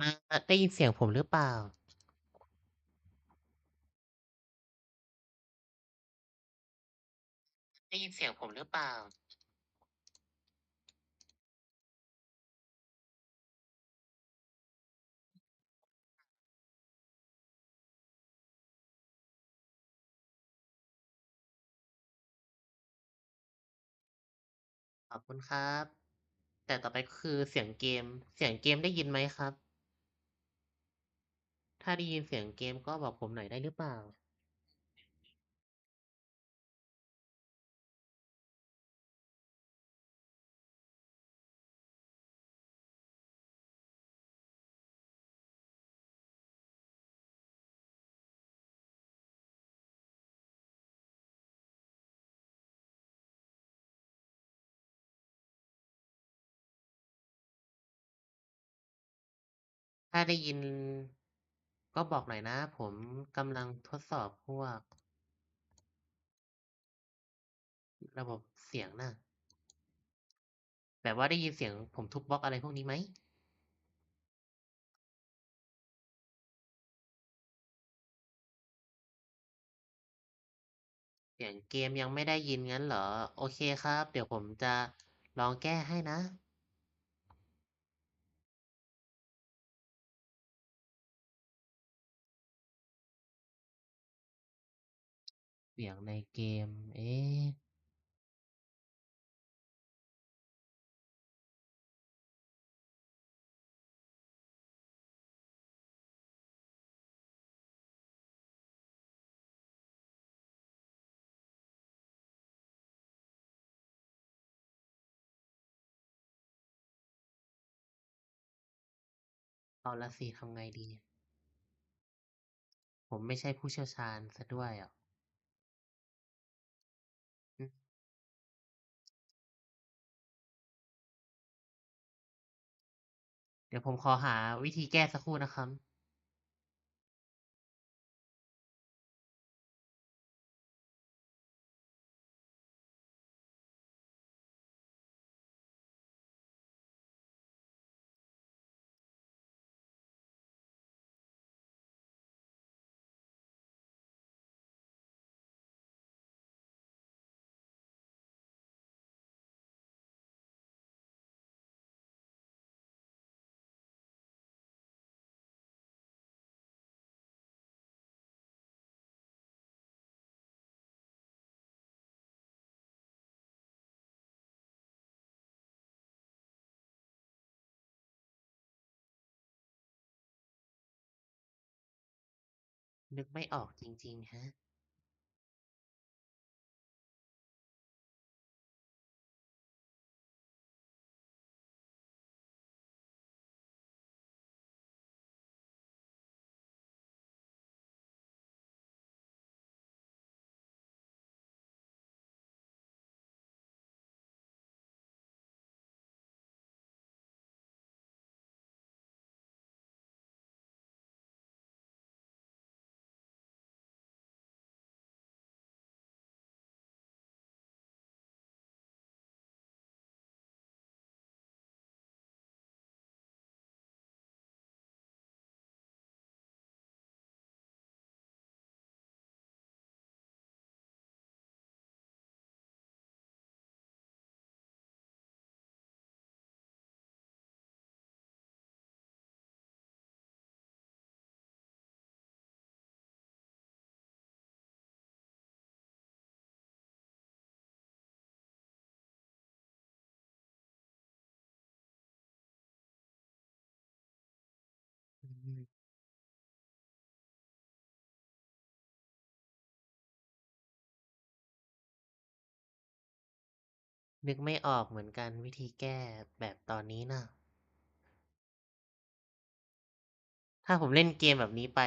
อา ได้ยินเสียงผมหรือเปล่า?ได้ยินเสียงผมหรือเปล่า?ขอบคุณครับ แต่ต่อไป คือเสียงเกม เสียงเกมได้ยินไหมครับ? ถ้าได้ยินเสียงเกมก็บอกผมหน่อยได้หรือเปล่า?ถ้าได้ยิน ก็บอกหน่อยนะ ผมกำลังทดสอบพวก ระบบเสียงน่ะแบบว่าได้ยินเสียงผมทุบบล็อกอะไรพวกนี้ไหม?เสียงเกมยังไม่ได้ยินงั้นเหรอ?โอเคครับ เดี๋ยวผมจะลองแก้ให้นะ สียงในเกม เอ๊ะเอาละสิทำไงดี?ผมไม่ใช่ผู้เชี่ยวชาญเสียด้วยอะ เดี๋ยวผมขอหาวิธีแก้สักครู่นะครับ นึกไม่ออกจริง ๆ ฮะ นึกไม่ออกเหมือนกันวิธีแก้แบบตอนนี้น่ะ ถ้าผมเล่นเกมแบบนี้ไป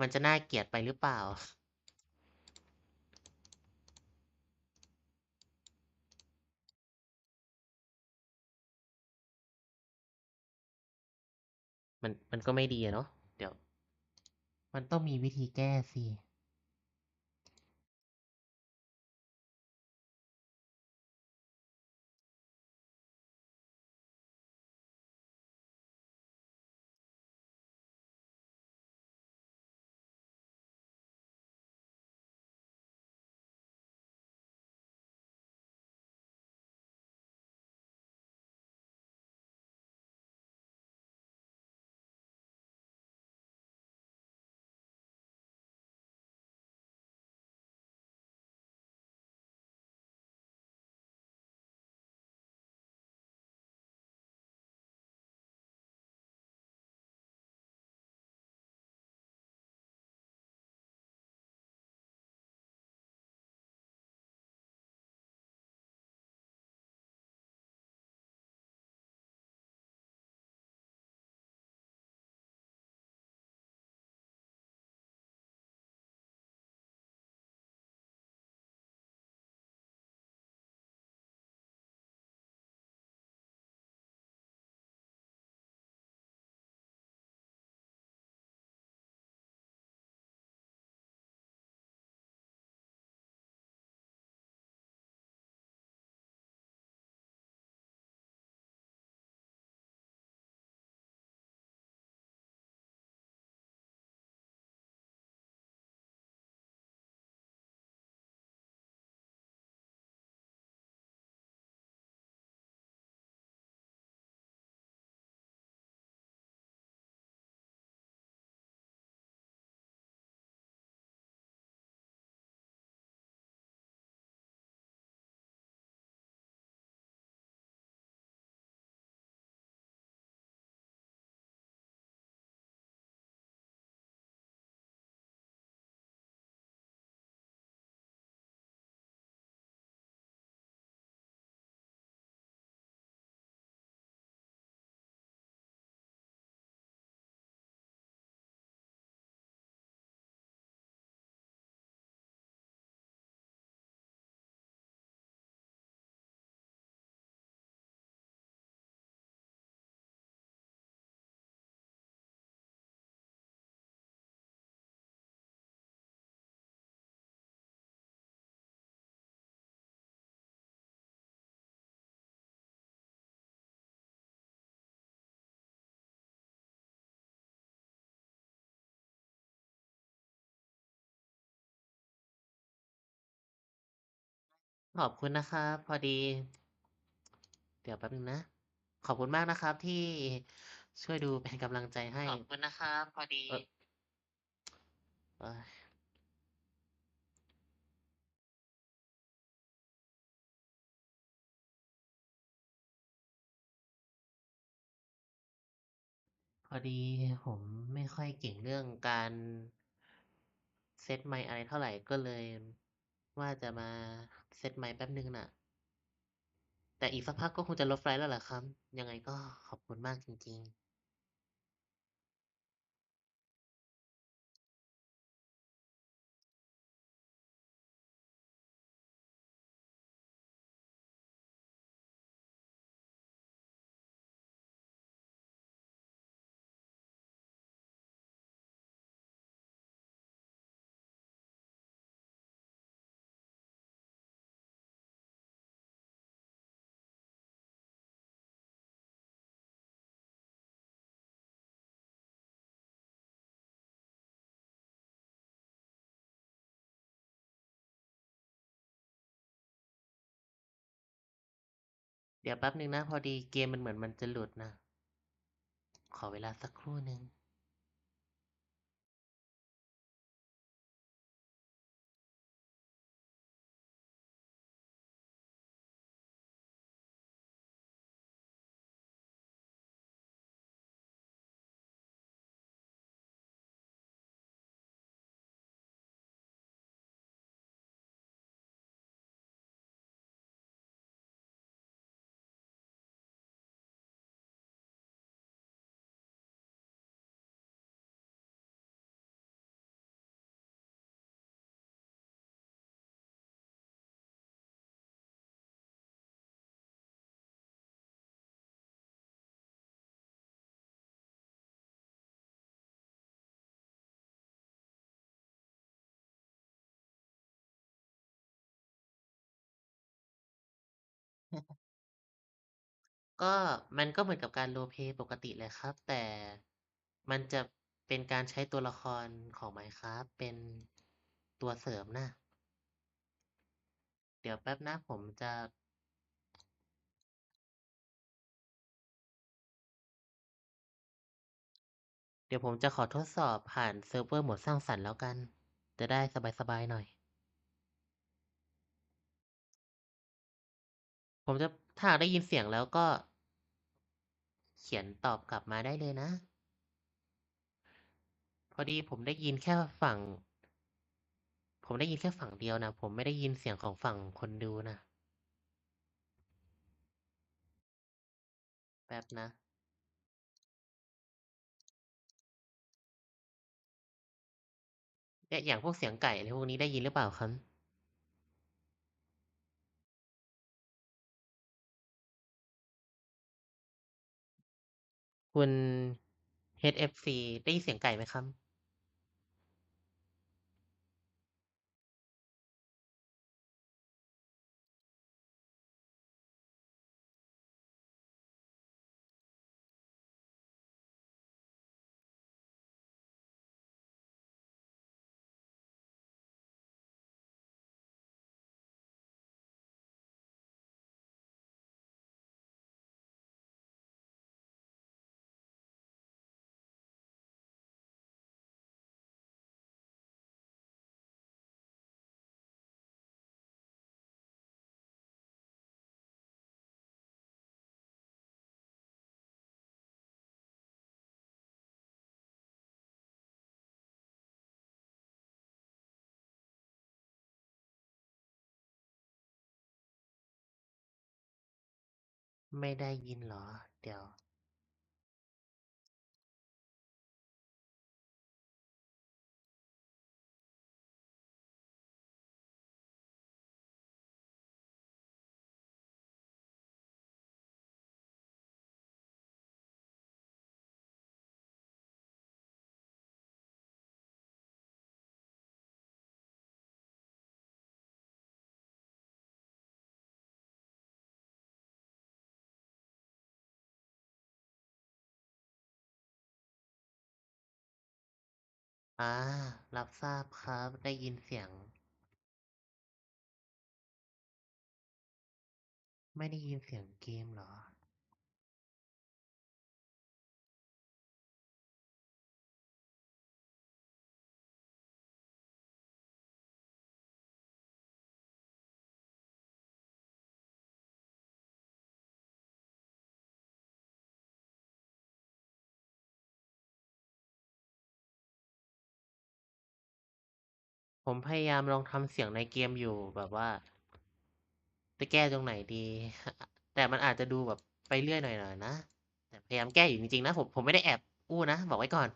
มันจะน่าเกลียดไปหรือเปล่า? มันมันก็ไม่ดีอะเนาะเดี๋ยว มันต้องมีวิธีแก้สิ ขอบคุณนะครับ พอดี เดี๋ยวแป๊บหนึ่งนะ ขอบคุณมากนะครับ ที่ช่วยดูเป็นกำลังใจให้ ขอบคุณนะครับพอดีเอ่อ เอ้ยพอดีผมไม่ค่อยเก่งเรื่องการเซตไมค์อะไรเท่าไหร่ก็เลย ว่าจะมาเซตไมค์แป๊บหนึ่งน่ะ แต่อีกสักพักก็คงจะลดไฟล์แล้วแหละครับ ยังไงก็ขอบคุณมากจริง ๆ เดี๋ยวแป๊บหนึ่งนะ พอดีเกมมันเหมือนมันจะหลุดนะ ขอเวลาสักครู่หนึ่ง ก็มันก็เหมือนกับการ role play ปกติเลยครับ แต่มันจะเป็นการใช้ตัวละครของ Minecraft เป็นตัวเสริมนะ เดี๋ยวแป๊บนะผมจะเดี๋ยวผมจะขอทดสอบผ่านเซิร์ฟเวอร์โหมดสร้างสรรค์แล้วกัน จะได้สบายๆหน่อย ผมจะถ้าได้ยินเสียงแล้วก็ เขียนตอบกลับมาได้เลยนะ พอดีผมได้ยินแค่ฝั่ง ผมได้ยินแค่ฝั่งเดียวนะ ผมไม่ได้ยินเสียงของฝั่งคนดูนะ แป๊บนะเนี่ยอย่างพวกเสียงไก่อะไรพวกนี้ได้ยินหรือเปล่าครับ? คุณ HFC ได้ยินเสียงไก่ไหมครับ? ไม่ได้ยินเหรอ?เดี๋ยว อ่า รับทราบครับ ได้ยินเสียง ไม่ได้ยินเสียงเกมเหรอ ผมพยายามลองทำเสียงในเกมอยู่แบบว่า จะแก้ตรงไหนดี แต่มันอาจจะดูแบบไปเรื่อยหน่อยๆนะ แต่พยายามแก้อยู่จริงๆนะ ผมผมไม่ได้แอบอู้นะ บอกไว้ก่อน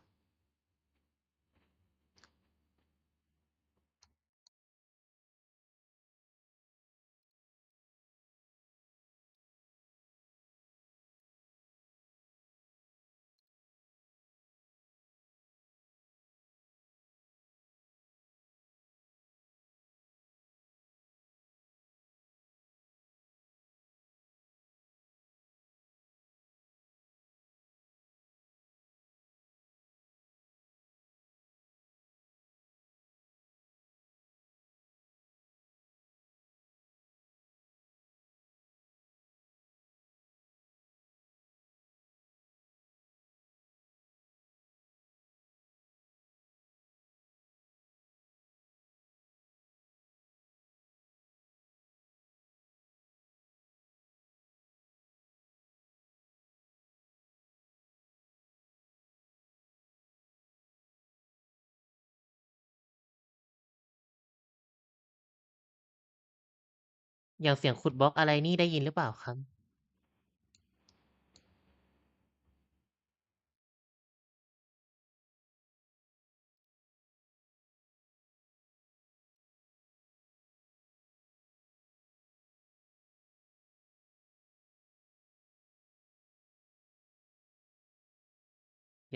อย่างเสียงขุดบล็อกอะไรนี่ได้ยินหรือเปล่าครับ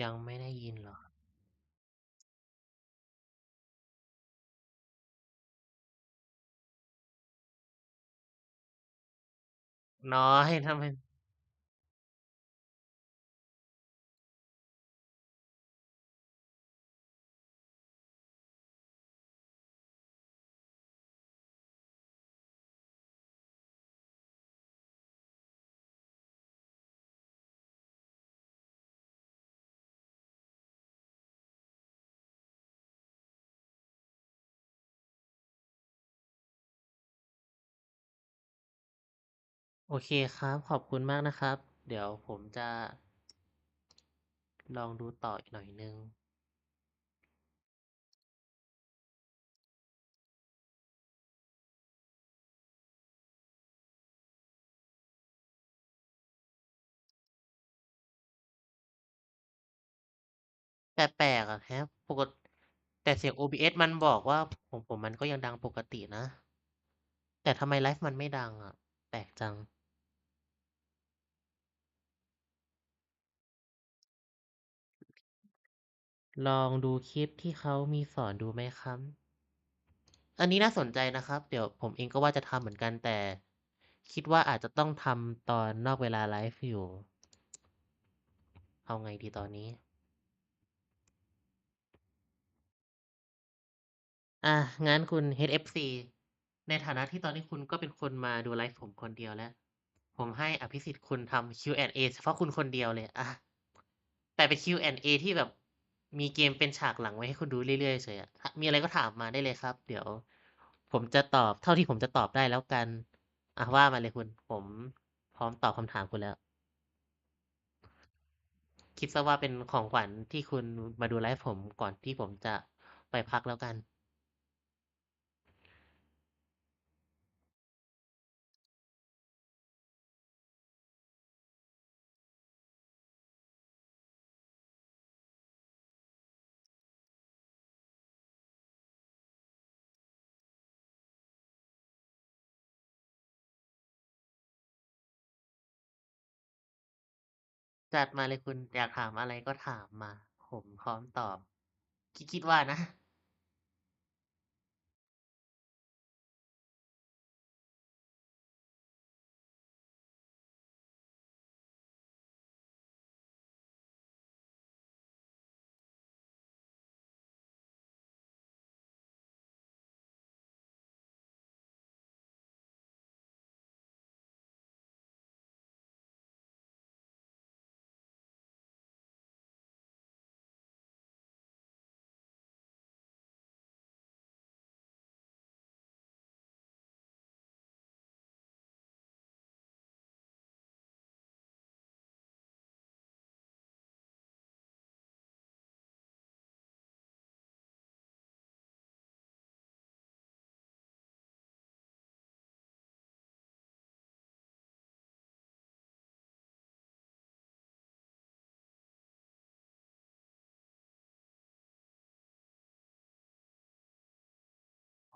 ยังไม่ได้ยินเหรอ น้อ โอเคครับ ขอบคุณมากนะครับ เดี๋ยวผมจะ ลองดูต่ออีกหน่อยนึงแปลกๆอะแฮะปกติแต่เสียง OBS มันบอกว่าของผมมันก็ยังดังปกตินะ แต่ทำไมไลฟ์มันไม่ดังอะแปลกจัง ลองดูคลิปที่เขามีสอนดูไหมครับ อันนี้น่าสนใจนะครับ เดี๋ยวผมเองก็ว่าจะทำเหมือนกันแต่ คิดว่าอาจจะต้องทำตอนนอกเวลาไลฟ์อยู่ เอาไงดีตอนนี้ อะงั้นคุณ HFC ในฐานะที่ตอนนี้คุณก็เป็นคนมาดูไลฟ์ผมคนเดียวแล้ว ผมให้อภิสิทธิ์คุณทำ Q&A เฉพาะคุณคนเดียวเลยอะแต่เป็น Q&A ที่แบบ มีเกมเป็นฉากหลังไว้ให้คุณดูเรื่อยๆเฉยอะมีอะไรก็ถามมาได้เลยครับ เดี๋ยว ผมจะตอบเท่าที่ผมจะตอบได้แล้วกัน อะว่ามาเลยคุณ ผมพร้อมตอบคำถามคุณแล้ว คิดซะว่าเป็นของขวัญที่คุณมาดูไลฟ์ผมก่อนที่ผมจะไปพักแล้วกัน จัดมาเลยคุณ อยากถามอะไรก็ถามมา ผมพร้อมตอบ คิด คิดว่านะ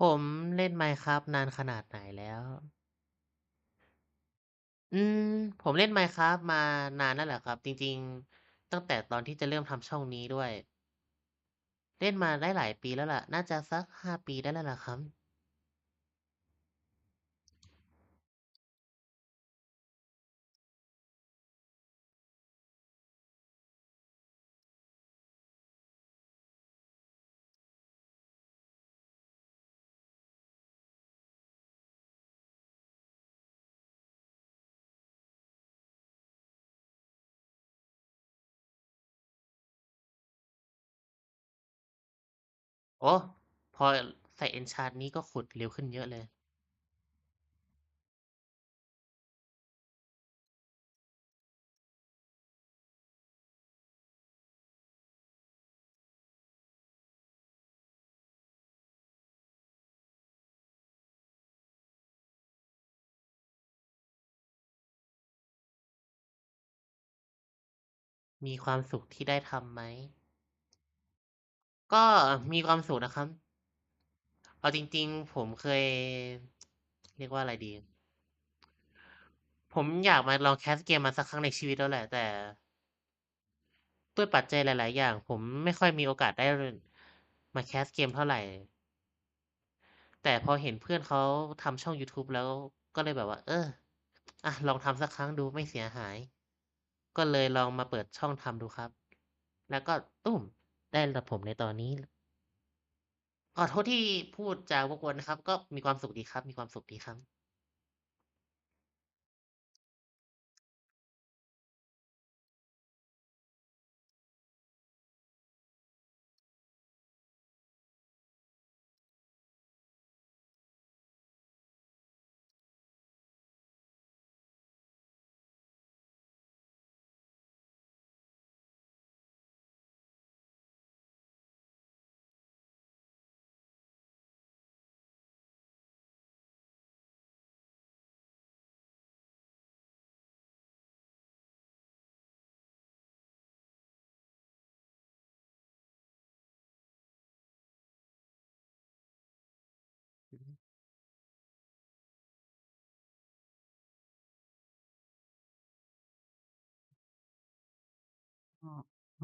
ผมเล่น Minecraft นานขนาดไหนแล้ว อืม ผมเล่น Minecraft มานานแล้วแหละครับ จริง ๆ ตั้งแต่ตอนที่จะเริ่มทำช่องนี้ด้วย เล่นมาได้หลายปีแล้วล่ะ น่าจะสักห้าปีได้แล้วล่ะครับ โอ้พอใส่ Enchant นี้ก็ขุดเร็วขึ้นเยอะเลยมีความสุขที่ได้ทำไหม? ก็มีความสุขนะครับ เอาจริง ๆ ผมเคย เรียกว่าอะไรดี ผมอยากมาลอง cast เกมมาสักครั้งในชีวิตแล้วแหละ แต่ ด้วยปัจจัยหลาย ๆ อย่าง ผมไม่ค่อยมีโอกาสได้มา cast เกมเท่าไหร่ แต่พอเห็นเพื่อนเขาทำช่องยูทูบแล้วก็เลยแบบว่า เอออะลองทำสักครั้งดูไม่เสียหาย ก็เลยลองมาเปิดช่องทำดูครับ แล้วก็ตุ้ม ได้ระดับผมในตอนนี้ขอโทษที่พูดจาวกวนนะครับ ก็มีความสุขดีครับ มีความสุขดีครับ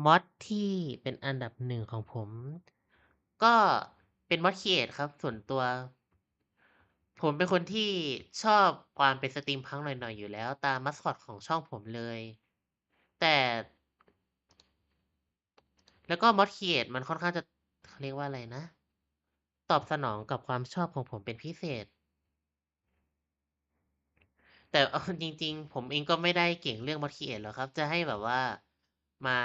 มอดที่เป็นอันดับ1ของผม ก็เป็น Mod Create ครับ ส่วนตัว ผมเป็นคนที่ชอบความเป็น Steampunk หน่อย ๆ อยู่แล้ว ตามมาสคอตของช่องผมเลย แต่ แล้วก็ Mod Create มันค่อนข้างจะเขาเรียกว่าอะไรนะ ตอบสนองกับความชอบของผมเป็นพิเศษ แต่เอาจริง ๆ ผมเองก็ไม่ได้เก่งเรื่อง Mod Create หรอกครับ จะให้แบบว่ามา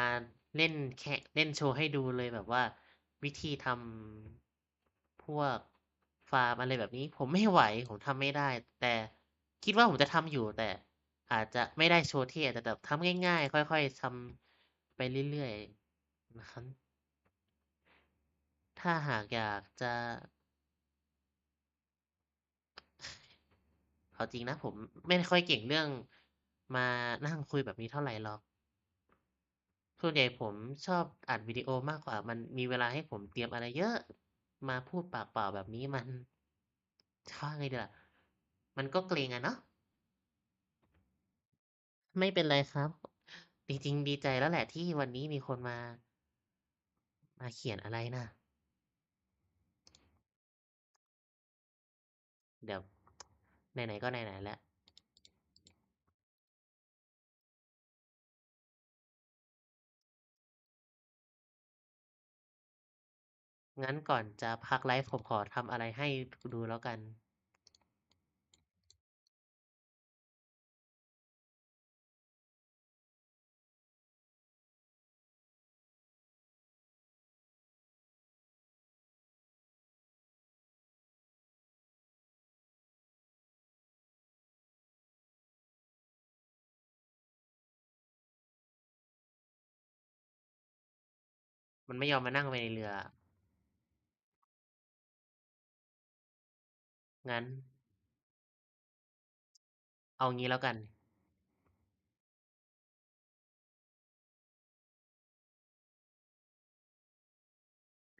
เล่นแข่เล่นโชว์ให้ดูเลยแบบว่า วิธีทำพวกฟาร์มอะไรแบบนี้ ผมไม่ไหว ผมทำไม่ได้ แต่คิดว่าผมจะทำอยู่แต่อาจจะไม่ได้โชว์ที่อาจจะแบบทำง่าย ๆ ค่อย ๆทำไปเรื่อยๆนะครับถ้าหากอยากจะเอาจริงนะผมไม่ค่อยเก่งเรื่องมานั่งคุยแบบนี้เท่าไหร่หรอก ส่วนใหญ่ผมชอบอัดวิดีโอมากกว่า มันมีเวลาให้ผมเตรียมอะไรเยอะ มาพูดปากเปล่าแบบนี้มันจะว่าไงดีล่ะ มันก็เกรงอะเนาะ ไม่เป็นไรครับ จริงๆ ดีใจแล้วแหละที่วันนี้มีคนมา มาเขียนอะไรนะ เดี๋ยวไหนๆก็ไหนๆแล้ว งั้นก่อนจะพักไลฟ์ผมขอทำอะไรให้ดูแล้วกันมันไม่ยอมมานั่งไปในเรือ งั้น เอางี้แล้วกัน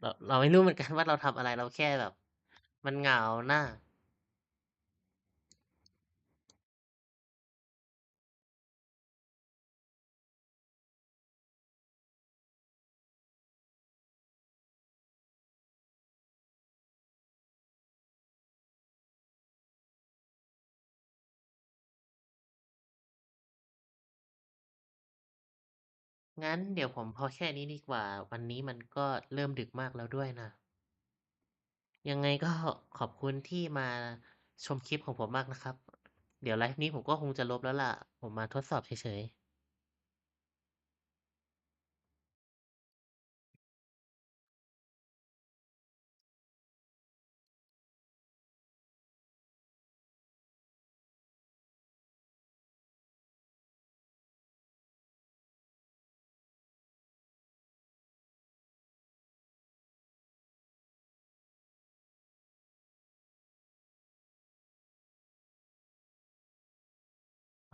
เราเราไม่รู้เหมือนกันว่าเราทำอะไรเราแค่แบบ มันเหงาหน้า งั้นเดี๋ยวผมพอแค่นี้ดีกว่า วันนี้มันก็เริ่มดึกมากแล้วด้วยนะ ยังไงก็ขอบคุณที่มาชมคลิปของผมมากนะครับ เดี๋ยวไลฟ์นี้ผมก็คงจะลบแล้วล่ะ ผมมาทดสอบเฉยๆ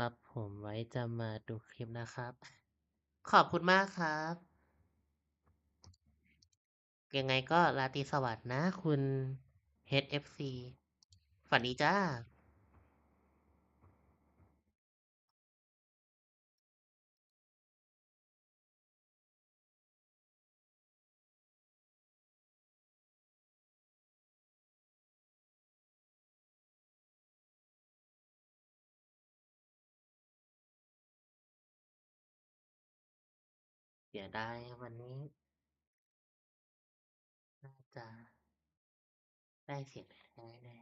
ครับ ผมไว้จะมาดูคลิปนะครับ ขอบคุณมากครับ ยังไงก็ราตรีสวัสดิ์นะคุณ HFC ฝันดีจ้า ยดายวันนี้ น่าจะได้เสียงแท้แน่